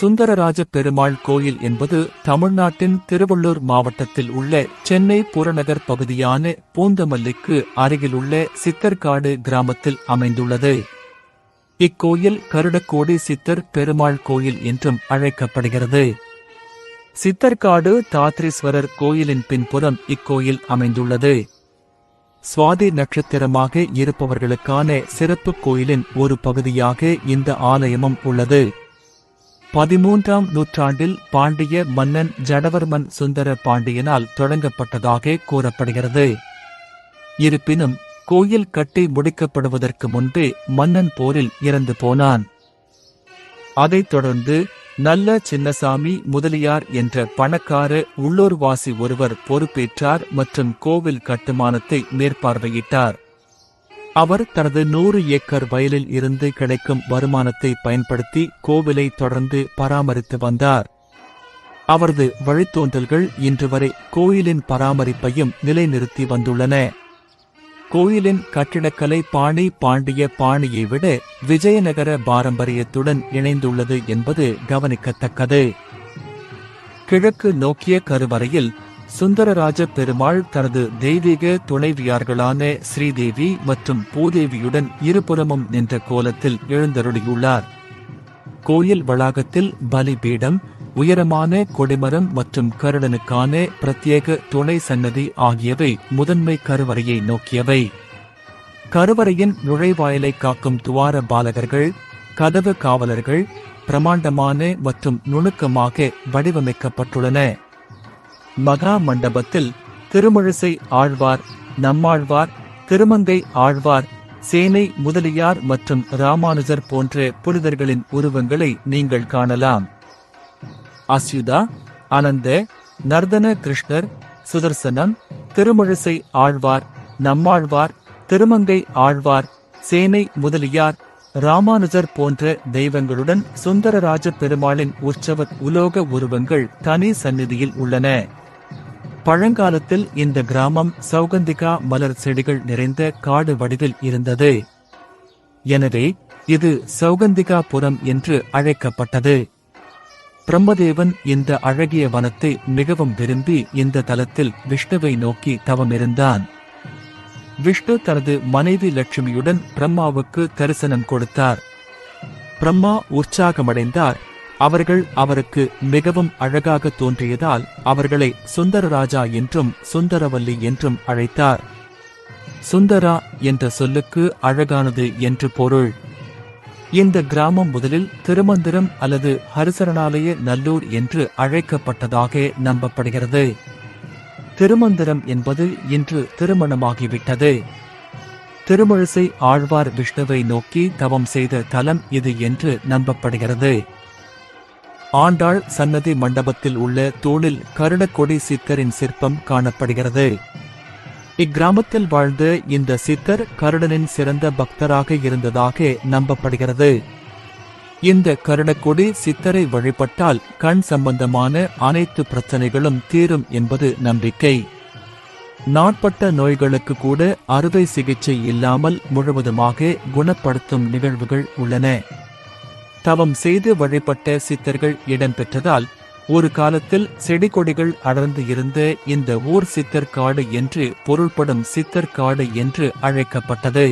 சுந்தரராஜ பெருமாள் கோயில் என்பது தமிழ்நாட்டின் திருவள்ளூர் மாவட்டத்தில் உள்ள சென்னை புறநகர் பகுதியான பூந்தமல்லிக்கு அருகிலுள்ள சித்தர்காடு கிராமத்தில் அமைந்துள்ளது. இக்கோயில் கருடக்கோடி சித்தர் பெருமாள் கோயில் என்றும் அழைக்கப்படுகிறது. சித்தர்காடு தாத்ரீஸ்வரர் கோயிலின் பின்புறம் இக்கோயில் அமைந்துள்ளது. சுவாதி நட்சத்திரமாக இருப்பவர்களுக்கான சிறப்பு கோயிலின் ஒரு பகுதியாக இந்த ஆலயமும் உள்ளது. பதிமூன்றாம் நூற்றாண்டில் பாண்டிய மன்னன் ஜடவர்மன் சுந்தர பாண்டியனால் தொடங்கப்பட்டதாக கூறப்படுகிறது. இருப்பினும் கோயில் கட்டி முடிக்கப்படுவதற்கு முன்பே மன்னன் போரில் இறந்து போனான். அதைத் தொடர்ந்து நல்ல சின்னசாமி முதலியார் என்ற பணக்கார உள்ளூர்வாசி ஒருவர் பொறுப்பேற்றார் மற்றும் கோவில் கட்டுமானத்தை மேற்பார்வையிட்டார். அவர் தனது நூறு ஏக்கர் வயலில் இருந்து கிடைக்கும் வருமானத்தை பயன்படுத்தி கோவிலை தொடர்ந்து பராமரித்து வந்தார். அவரது வழித்தோன்றல்கள் இன்று வரை கோயிலின் பராமரிப்பையும் நிலைநிறுத்தி வந்துள்ளன. கோயிலின் கட்டிடக்கலை பாணி பாண்டிய பாணியை விட விஜயநகர பாரம்பரியத்துடன் இணைந்துள்ளது என்பது கவனிக்கத்தக்கது. கிழக்கு நோக்கிய கருவறையில் சுந்தரராஜ பெருமாள் தனது தெய்வீக துணைவியார்களான ஸ்ரீதேவி மற்றும் பூதேவியுடன் இருபுறமும் நின்ற கோலத்தில் எழுந்தருளியுள்ளார். கோயில் வளாகத்தில் பலிபீடம் உயரமான கொடிமரம் மற்றும் கருடனுக்கான பிரத்யேக துணை சன்னதி ஆகியவை முதன்மை கருவறையை நோக்கியவை. கருவறையின் நுழைவாயிலை காக்கும் துவார பாலகர்கள் கதவு காவலர்கள் பிரமாண்டமான மற்றும் நுணுக்கமாக வடிவமைக்கப்பட்டுள்ளன. மகா மண்டபத்தில் திருமழிசை ஆழ்வார் நம்மாழ்வார் திருமங்கை ஆழ்வார் சேனை முதலியார் மற்றும் ராமானுஜர் போன்ற புனிதர்களின் உருவங்களை நீங்கள் காணலாம். அஸ்யுதா அனந்த நர்தன கிருஷ்ணர் சுதர்சனம் திருமழிசை ஆழ்வார் நம்மாழ்வார் திருமங்கை ஆழ்வார் சேனை முதலியார் ராமானுஜர் போன்ற தெய்வங்களுடன் சுந்தரராஜ பெருமாளின் உற்சவ உலோக உருவங்கள் தனி சந்நிதியில் உள்ளன. பழங்காலத்தில் இந்த கிராமம் சௌகந்திகா மலர் செடிகள் நிறைந்த காடு வடிவில் இருந்தது. எனவே இது சௌகந்திகாபுரம் என்று அழைக்கப்பட்டது. பிரம்மதேவன் இந்த அழகிய வனத்தை மிகவும் விரும்பி இந்த தலத்தில் விஷ்ணுவை நோக்கி தவமிருந்தான். விஷ்ணு தனது மனைவி லட்சுமியுடன் பிரம்மாவுக்கு தரிசனம் கொடுத்தார். பிரம்மா உற்சாகமடைந்தார். அவர்கள் அவருக்கு மிகவும் அழகாக தோன்றியதால் அவர்களை சுந்தரராஜா என்றும் சுந்தரவல்லி என்றும் அழைத்தார். சுந்தரா என்ற சொல்லுக்கு அழகானது என்று பொருள். இந்த கிராமம் முதலில் திருமந்திரம் அல்லது ஹரிசரணாலய நல்லூர் என்று அழைக்கப்பட்டதாக நம்பப்படுகிறது. திருமந்திரம் என்பது இன்று திருமணமாகிவிட்டது. திருமழிசை ஆழ்வார் விஷ்ணுவை நோக்கி தவம் செய்த தலம் இது என்று நம்பப்படுகிறது. ஆண்டாள் சன்னதி மண்டபத்தில் உள்ள தூணில் கருடக்கொடி சித்தரின் சிற்பம் காணப்படுகிறது. இக்கிராமத்தில் வாழ்ந்த இந்த சித்தர் கருடனின் சிறந்த பக்தராக இருந்ததாக நம்பப்படுகிறது. இந்த கருடக்கொடி சித்தரை வழிபட்டால் கண் சம்பந்தமான அனைத்து பிரச்சனைகளும் தீரும் என்பது நம்பிக்கை. நாட்பட்ட நோய்களுக்கு கூட அறுவை சிகிச்சை இல்லாமல் முழுவதுமாக குணப்படுத்தும் நிகழ்வுகள் உள்ளன. தவம் செய்து வழிபட்ட சித்தர்கள் இடம்பெற்றதால் ஒரு காலத்தில் செடி கொடிகள் அடர்ந்து இருந்த இந்த ஊர் சித்தர் காடு என்று பொருள்படும் சித்தர் காடு என்று அழைக்கப்பட்டது.